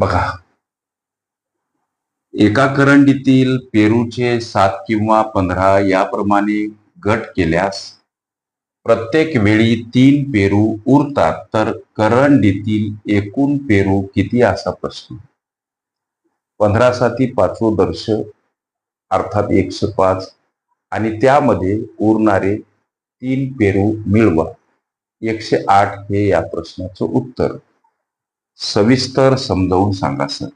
बघा. एका करंडीतील पेरूचे सात किंवा पंधरा याप्रमाणे गट केल्यास प्रत्येक वेळी तीन पेरू उरतात तर करंडीतील एकूण पेरू किती असा प्रश्न? पंधरा साती पाचवं दर्श अर्थात एकशे पाच आणि त्यामध्ये उरणारे तीन पेरू मिळवा. एकशे आठ हे या प्रश्नाचं उत्तर. सविस्तर समजावून सांगा सर.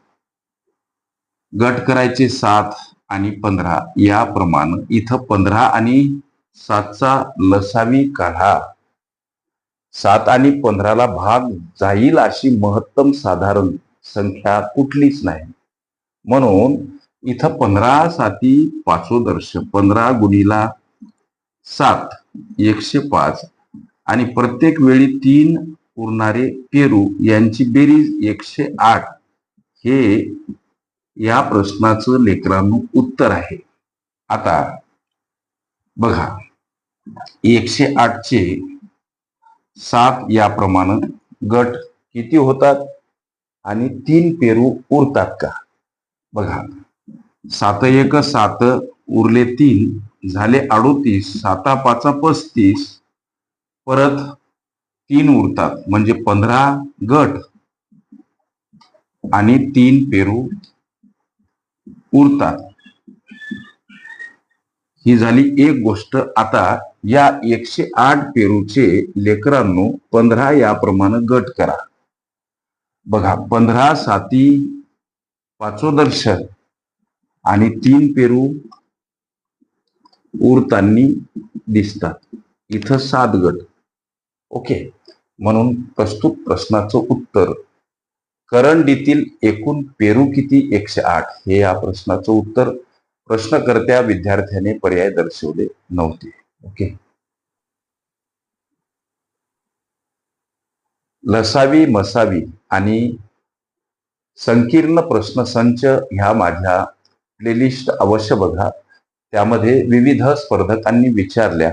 गट करायचे सात आणि पंधरा. याप्रमाणे इथं पंधरा आणि सातचा लसावी काढा. सात आणि पंधराला भाग जाईल अशी महत्तम साधारण संख्या कुठलीच नाही. म्हणून इथं पंधरा साती पाचोदर्श पंधरा गुणीला सात एकशे पाच. आणि प्रत्येक वेळी तीन उरणारे पेरू यांची बेरीज एकशे आठ. हे या प्रश्नाचं लेकरांनो उत्तर आहे. आता बघा. एकशे आठचे सात याप्रमाणे गट किती होतात? आणि तीन पेरू उरतात का? बघा. सात एक सात उरले तीन झाले अडोतीस साता पाचा पस्तीस परत तीन उरतात. म्हणजे पंधरा गट आणि तीन पेरू उरतात. ही झाली एक गोष्ट. आता या एकशे आठ पेरूचे लेकरांनो पंधरा याप्रमाणे गट करा. बघा पंधरा साती पाचोदर्श आणि तीन पेरू उरतांनी दिसतात. इथं सात गट. ओके. म्हणून प्रस्तुत प्रश्नाचं उत्तर. करंडीतील एकूण पेरू किती? एकशे आठ. हे या प्रश्नाचं उत्तर प्रश्नकर्त्या विद्यार्थ्याने पर्याय दर्शवले नव्हते. ओके. लसावी मसावी आणि संकीर्ण प्रश्नसंच ह्या माझ्या प्लेलिस्ट अवश्य बघा. त्यामध्ये विविध स्पर्धकांनी विचारल्या.